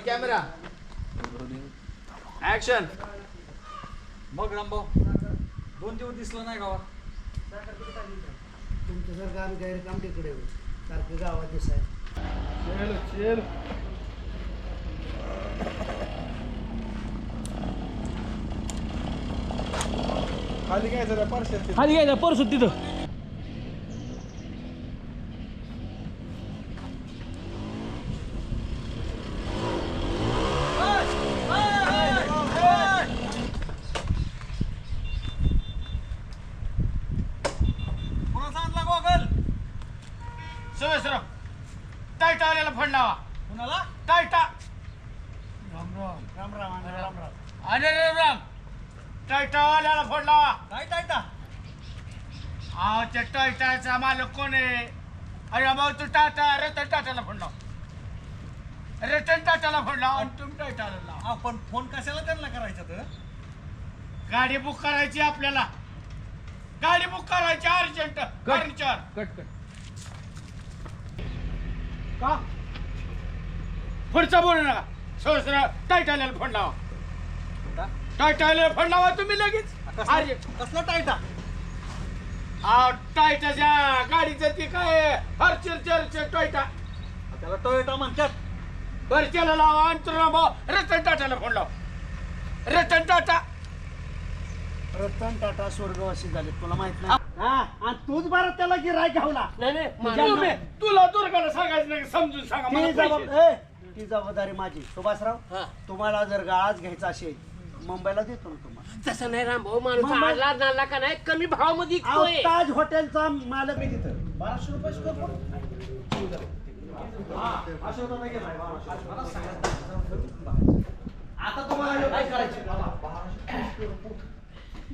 Roll camera action मग रामभाऊ दोन दिवस दिसलं नाही गावात. तुमचं जर गावी गैर काम तिकडे सारखं गावात दिसाय. खाली काय जरा पार्सल खाली घ्यायचा परसू तिथं. टायटा आलेला फंड लावा. कुणाला? टायटा. राम राम. राम राम आणि राम राम. अरे राम. राम आलेला फंड लावा. काय टायटा? अहो त्या टायटाचा मालक कोण आहे? अरे भाऊ तू टाटा रतन टाटाला फोन लाव. रतन टाटाला फोन लाव. आणि तुम्ही टाटाला लाव. आपण फोन कशाला त्यांना करायचा तर? गाडी बुक करायची आपल्याला. गाडी बुक करायची अर्जंट. Furniture cut cut. का? पुढचा बोलू नका. सोसरा टायटाला फोन लावा. टायटाला फोन लावा तुम्ही लगेच. अरे. कसला टायटा अहो, टायटाच्या गाडीचं ते काय? फर्निचरचं टायटा त्याला टोयोटा म्हणतात. बरच्याला लावा. तुला भाऊ रतन टाटाला फोन लाव. रतन टाटा. रतन टाटा स्वर्गवासी झाले तुला माहीत नाही? हा आणि तूच बरं त्याला गिराय घावला. तुम्ही तुला दुर्गाला सांगायचं नाही समजून सांगा ती मला जबाब पैसे. ए, ती जबाबदारी माझी. सुभाषराव तुम्हाला जर गाळाच घ्यायचा असेल मुंबईला देतो ना तुम्हाला. तसं नाही राम भाऊ माणूस मग- आला नाला का नाही कमी भावमध्ये अहो, ताज हॉटेलचा मालक मी तिथं. बाराशे रुपये स्क्वेअर फूट आता तुम्हाला काय करायचं?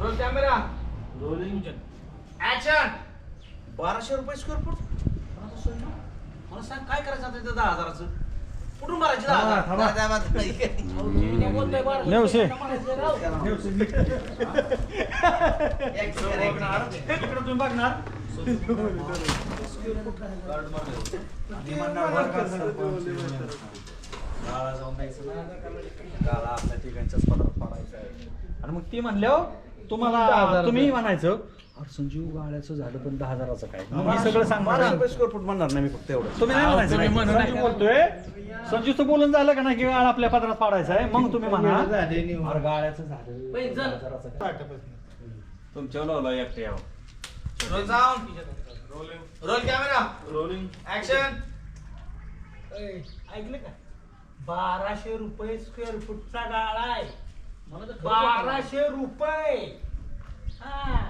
रोल कॅमेरा रोलिंग ऍक्शन बाराशे रुपये स्क्वेअर फूट मला सांग काय करायचं आता इथं दहा हजाराचं? कुठून मारायची दहा हजार? नेवशे इकडे तुम्ही बघणार. गाळा जाऊन द्यायचं ना. गाळा आपल्या पाडायचा आहे. आणि मग ती म्हणल्यावर तुम्हाला तुम्ही म्हणायचं अरे संजीव गाळ्याचं झालं पण दहा हजाराचं काय? मग मी सगळं सांगणार स्क्वेअर फूट म्हणणार नाही मी फक्त एवढं. तुम्ही नाही म्हणायचं. नाही. संजीव बोलतोय संजीवचं बोलून झालं का नाही की गाळा आपल्या पदरात पाडायचा आहे? मग तुम्ही म्हणा. अरे गाळ्याचं झालं. पैसे जण. हजाराचं काय? तुमच्या लावला एकटे यावं roll sound roll camera rolling action ऐकलं का? बाराशे रुपये स्क्वेअर फूटचा गाळा आहे. बाराशे रुपये. हा.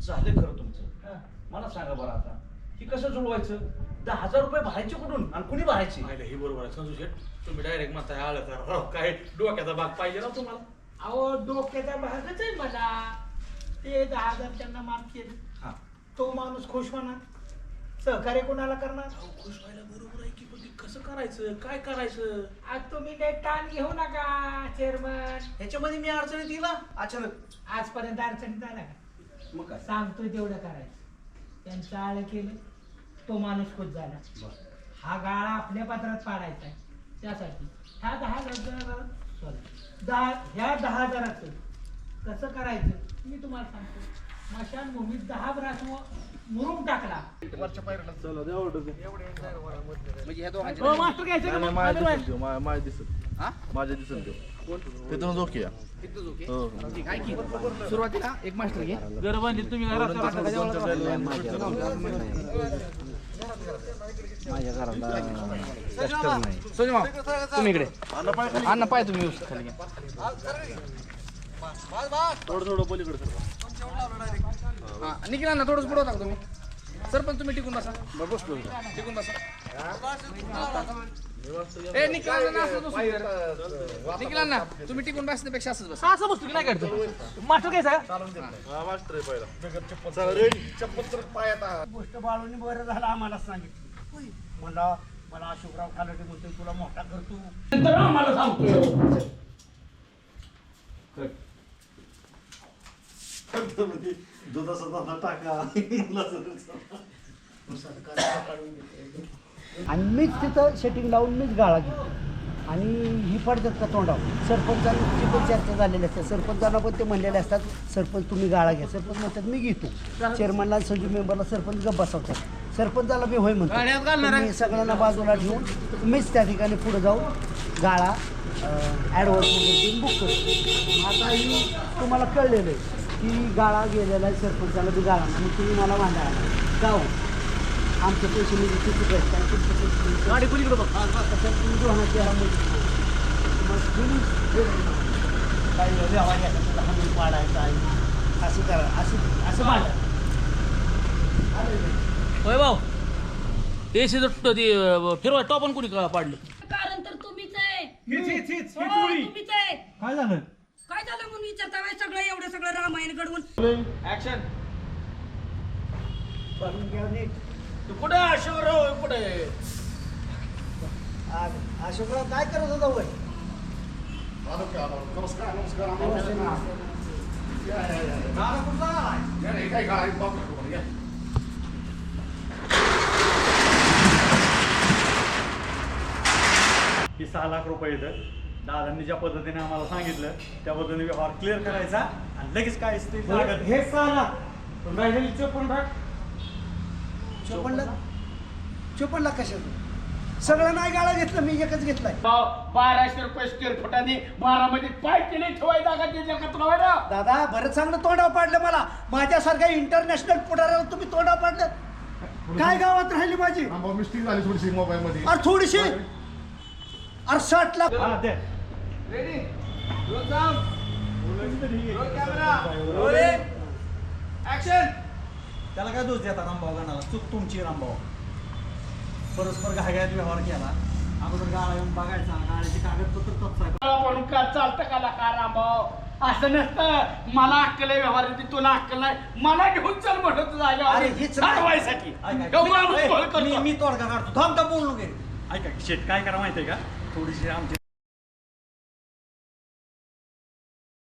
झालं खरं तुमचं. मला सांगा बरं आता ही कसं जुळवायचं? दहा हजार रुपये भरायचे कुठून आणि कुणी भरायचे? ही बरोबर आहे. संजू शेठ तुम्ही डायरेक्ट म्हणताय आलं तर राव काय डोक्याचा भाग पाहिजे ना तुम्हाला? अहो डोक्याचा भागच आहे मला. ते दहा हजार त्यांना माफ केलं. हा. तो माणूस खुश होणार सहकार्य कोणाला करणार? खुश व्हायला बरोबर आहे की पण ते कसं करायचं? काय करायचं? आज तुम्ही काही ताण घेऊ नका चेअरमन ह्याच्यामध्ये मी अडचणीत येईल ना अचानक. आजपर्यंत अडचणीत आला का? मग काय? सांगतोय तेवढं करायचं. त्यांचं आळ केलं तो माणूस खुश झाला. हा गाळा आपल्या पत्रात पाडायचा आहे. त्यासाठी ह्या दहा हजार सॉरी दहा ह्या दहा हजाराचं कसं करायचं मी तुम्हाला सांगतो. मशानभूमीत दहा ब्रास मुरुम टाकला. म्हणजे ह्या हो, मास्टर घ्यायचं का मग? माझ्या दिसत माझ्या दिसत देऊ. तिथून ओके तिथंच ओके हो ठीक आहे की. सुरुवातीला एक मास्टर घे. घर बांधली तुम्ही सोनी माव तुम्ही इकडे. अन्न पाय तुम्ही. व्यवस्थित खाली घ्या. थोडं थोडं पलीकडे सर. हा निघिला ना थोडंच पुढं टाका तुम्ही? सरपंच तुम्ही टिकून बसा. बसलो टिकून बसा. ए. निखिल अण्णा तुम्ही टिकून बसण्यापेक्षा असंच बसा. असं बसतो की नाही काढतो मास्टर काय सांगा गोष्ट बाळूनी बरं झालं आम्हाला सांगितलं. म्हणला मला अशोकराव खालटे म्हणतोय तुला मोठा करतो नंतर आम्हाला सांगतोय. आणि मीच तिथं सेटिंग लावून मीच गाळा घेतो. आणि ही पडतात का तोंडावर? सरपंचांची पण चर्चा झालेली असते. सरपंचांना पण ते म्हणलेले असतात सरपंच तुम्ही गाळा घ्या. सरपंच म्हणतात मी घेतो. चेअरमनला संजू मेंबरला सरपंच गप्प बसवतात. सरपंचाला मी होय म्हणतो मी सगळ्यांना बाजूला ठेवून मीच त्या ठिकाणी पुढे जाऊन गाळा ॲडव्हान्स वगैरे देऊन बुक करतो. आता ही तुम्हाला कळलेलं आहे. की गाळा गेलेला आहे सरपंचाला बी गाळा मग तुम्ही मला मांडा गाव आमचे पैसे म्हणजे किती आहेत? आणि तुमचे पैसे किती आहेत? तसं तुम्ही जो काही व्यवहार घ्यायचा हमी आहे. असं करा असं असं मांडा होय भाऊ. एसी फिरवाय टॉपन कुणी पाडलं? कारण तर तुम्हीच आहे. हो, काय झालं? विचारता वेळेस सगळं एवढं सगळं रामायण घडवून. ऍक्शन भरून घ्या नीट. तू कुठे अशोकराव कुठे? आ- अशोकराव काय करत होता वय? ही सहा लाख रुपये येतं दादांनी ज्या पद्धतीने आम्हाला सांगितलं त्या पद्धतीने व्यवहार क्लिअर करायचा आणि लगेच काय ते लागत हे सहा राहिलेली चोपन्न चोपन्न? लाख चोपन्न लाख कशाचं? सगळं नाही गाळा घेतलं मी एकच घेतलाय. बाराशे रुपये स्क्वेअर फुटाने बारामध्ये पाय केले ठेवाय जागा दिल्या का तुला वाटं? दादा बरं चांगलं तोंडाव पाडलं मला. माझ्यासारख्या इंटरनॅशनल पुढाऱ्याला तुम्ही तोंडाव पाडलं. काय गावात राहिली माझी? मिस्टेक झाली थोडीशी मोबाईल मध्ये. अरे थोडीशी. अरे साठ लाख. हा ready roll sound roll camera rolling action त्याला काय दोष देता रामभाऊ गाणाला? चूक तुमची रामभाऊ. परस्पर घाग्यात व्यवहार केला. अगोदर गाळा येऊन बघायचा. गाळ्याची कागदपत्र म्हणून का चालतं का लाका रामभाऊ? असं नसतं. मला अक्कल आहे व्यवहार येते तुला अक्कल नाही. मला घेऊन चल म्हणत अरे हीच नाही. ठरवायसाठी ऐका, माणूस मी- कॉल मी तोडगा काढतो. थांब थांब बोलू नये ऐका शेट काय करा माहितीये का? थोडीशी आमची